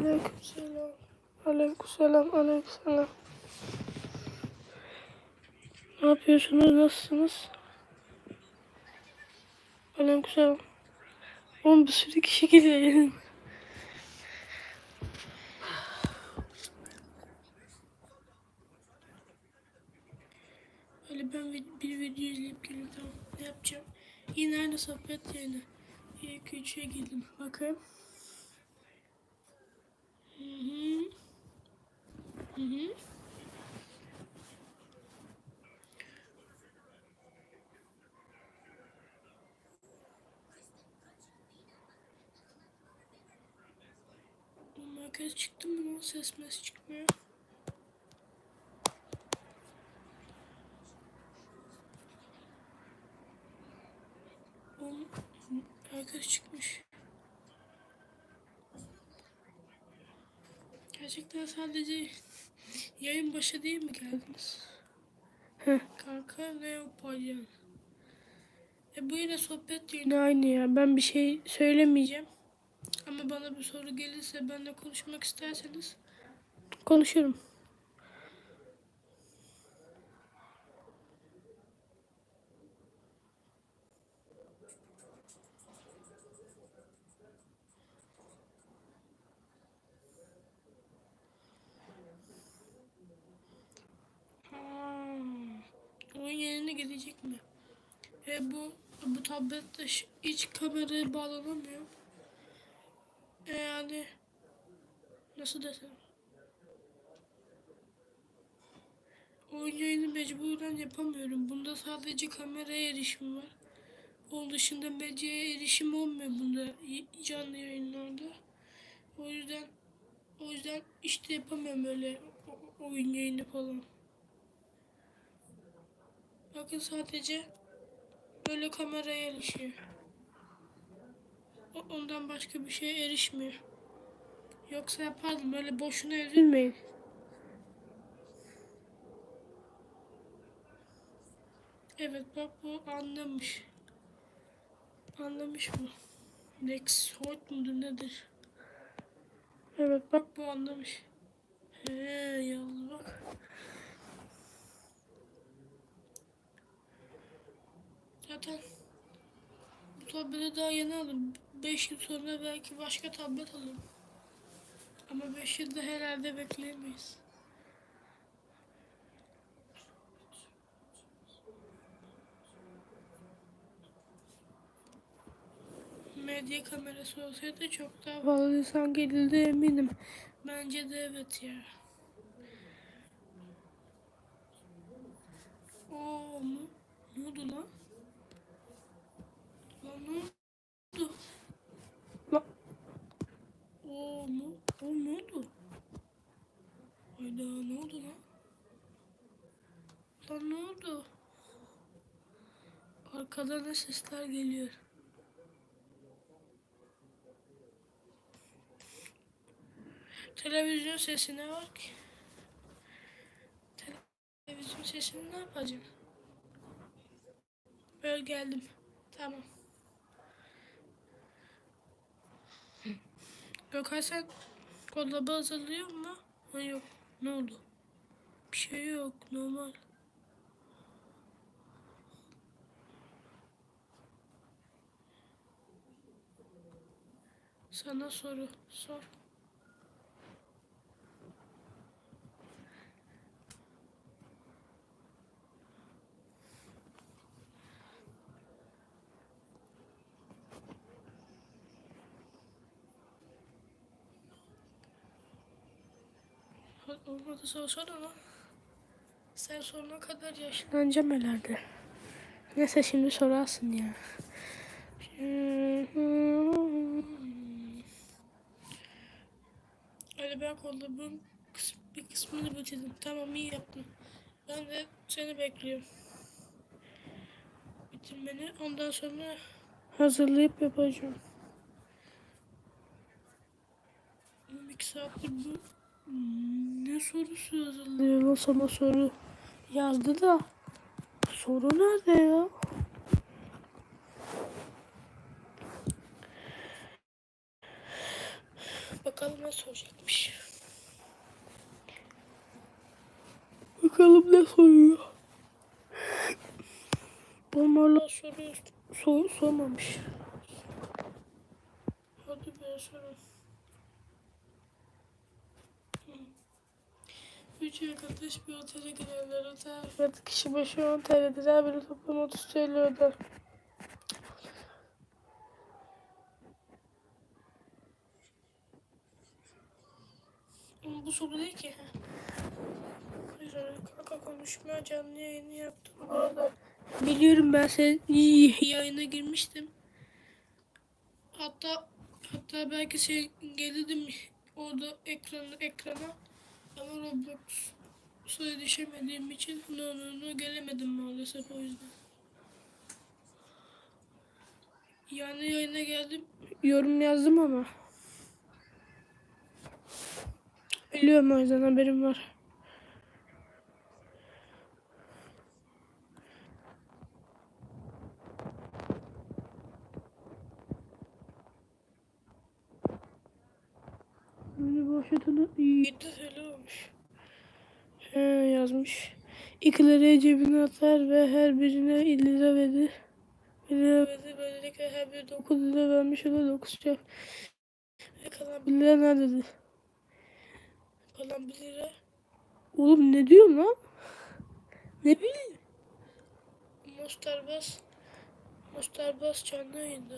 Aleykümselam. Aleykümselam. Aleykümselam. Ne yapıyorsunuz? Nasılsınız? Aleykümselam. Oğlum bir sürü kişi geliyor yani. Öyle ben bir video izleyip geliyorum. Ne yapacağım? Yine aynı sohbet yani. 2 3'e girdim. Bakın. Hı hı. Hı hı. Çıktı mı lan? Ses mes çıkmıyor. Oğlum herkes çıkmış. Gerçekten sadece yayın başı değil mi geldiniz? Heh. Kanka ne yapacağım? E bu yine sohbet yine aynı ya. Ben bir şey söylemeyeceğim. Ama bana bir soru gelirse benimle konuşmak isterseniz konuşurum. Mi? E bu bu tablette hiç kameraya bağlanamıyor. E yani nasıl desem? Oyun yayını mecburen yapamıyorum. Bunda sadece kameraya erişim var. Onun dışında medyaya erişim olmuyor bunda canlı yayınlarda. O yüzden o yüzden işte yapamıyorum öyle oyun yayını falan. Bakın sadece böyle kameraya erişiyor. Ondan başka bir şeye erişmiyor. Yoksa yapardım öyle boşuna üzülmeyin. Evet bak bu anlamış. Anlamış bu. Lex Hoyt mudur nedir? Evet bak bu anlamış. He yallah bak. Zaten bu tableti daha yeni aldım. 5 yıl sonra belki başka tablet alırım. Ama 5 yılda herhalde bekleyemeyiz. Medya kamerası olsaydı çok daha fazla insan gelirdi eminim. Bence de evet ya. Oo mu? Ne oldu lan? Lan ne oldu? Oo mu? O ne oldu? Hayda ne oldu lan? Lan ne oldu? Arkadan da sesler geliyor. Televizyon sesine bak. Televizyon sesini ne yapacağım? Böyle geldim. Tamam. Gökhan sen kollabı hazırlıyor mu? Ha yok. Ne oldu? Bir şey yok. Normal. Sana soru. Sor. Olmadı sorsana ama. Sen sonuna kadar yaşlanacağım herhalde. Neyse şimdi sorarsın ya. Öyle ben kolladım kıs bir kısmını bitirdim. Tamam iyi yaptın. Ben de seni bekliyorum. Bitirmeni ondan sonra hazırlayıp yapacağım. Oğlum iki saattir bu ne sorusu hazırlıyor lan sana soru yazdı da soru nerede ya? Bakalım. Ne soracakmış. Bakalım ne soruyor. Bombarlar soruyor. Sor, sormamış. Hadi be sorun. 3 arkadaş bir otele giderler. Otel fiyatı kişi başı 10 TL öder. Biri toplam 30 TL öder. Bu soru ne ki? Kaka konuşma canlı yayını yaptım bu arada. Biliyorum ben senin yayına girmiştim. Hatta hatta belki şey gelirdim orada ekranı ekrana ama Roblox'a düşemediğim için no, gelemedim maalesef o yüzden. Yani yayına geldim yorum yazdım ama. Biliyorum o yüzden haberim var. Böyle boşatını iyi öyle yazmış. İkileri cebine atar ve her birine 50 lira verir. 1 lira verir. Böylelikle her biri 9 lira vermiş olur 9 çarp. Ve kalan 1 lira nerededir? Kalan 1 lira. Oğlum ne diyorsun lan? Ne bileyim. Mostar Bas. Mostar Bas canlı yayında.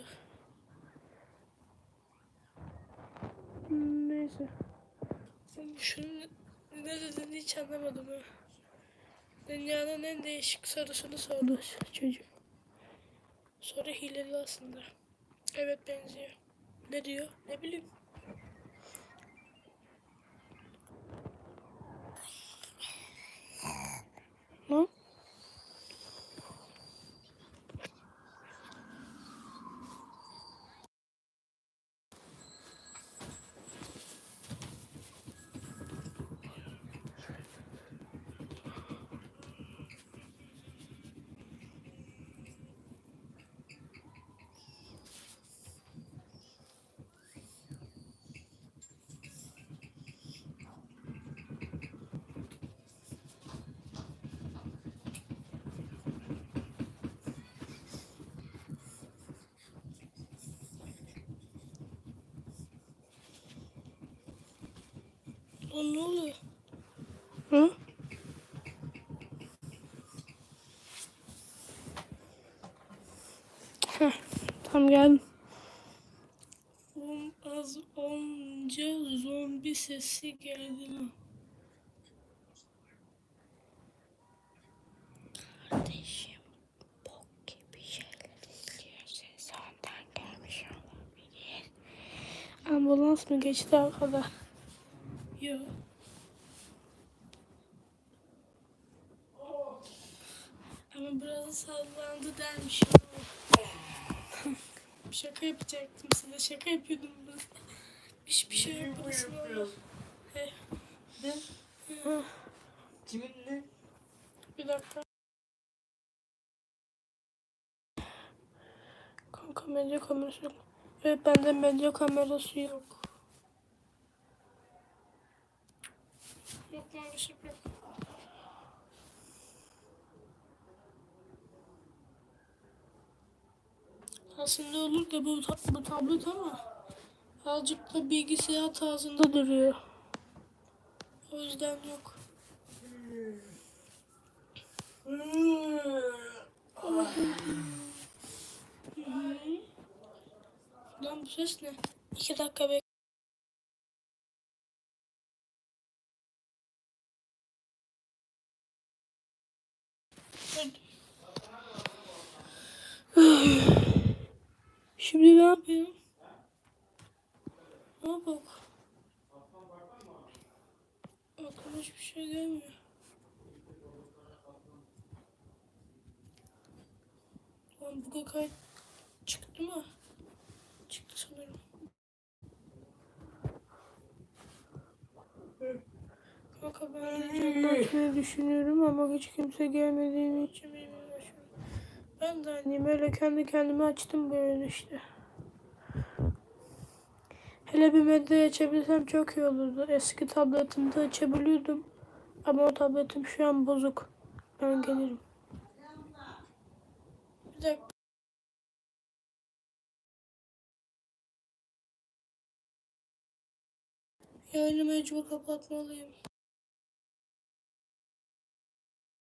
Neyse. Şunun ne dediğini hiç anlamadım ha. Dünyanın en değişik sorusunu sordu çocuk. Soru hileli aslında. Evet benziyor. Ne diyor? Ne bileyim. Lan? Lan ne oluyor? Hı? Heh, tam geldim. On, az onca zombi sesi geldi? Kardeşim bok gibi şeyler izliyorsun. Sondan gelmiş olabilir. Ambulans mı geçti arkada? Yok. Ama biraz sallandı dermiş. şaka yapacaktım size. Şaka yapıyordum ben. Hiçbir şey yapmasın ama. Ne? hı, Kiminle? Bir dakika. Kanka medya kamerası yok. Evet bende medya kamerası yok. Yok. Aslında olur da bu, bu tablet ama azıcık da bilgisayar tarzında duruyor. O yüzden yok. Lan bu ses ne? İki dakika bek. Şimdi ne yapayım? Ne yapalım? Aklıma hiçbir şey gelmiyor. Lan bu kakay çıktı mı? Çıktı sanırım. Kanka ben de düşünüyorum ama hiç kimse gelmediğini için. Ben de anneyim öyle kendi kendime açtım böyle işte. Hele bir medya açabilsem çok iyi olurdu. Eski tabletimde açabiliyordum. Ama o tabletim şu an bozuk. Ben gelirim. Bir dakika. Yayını mecbur kapatmalıyım.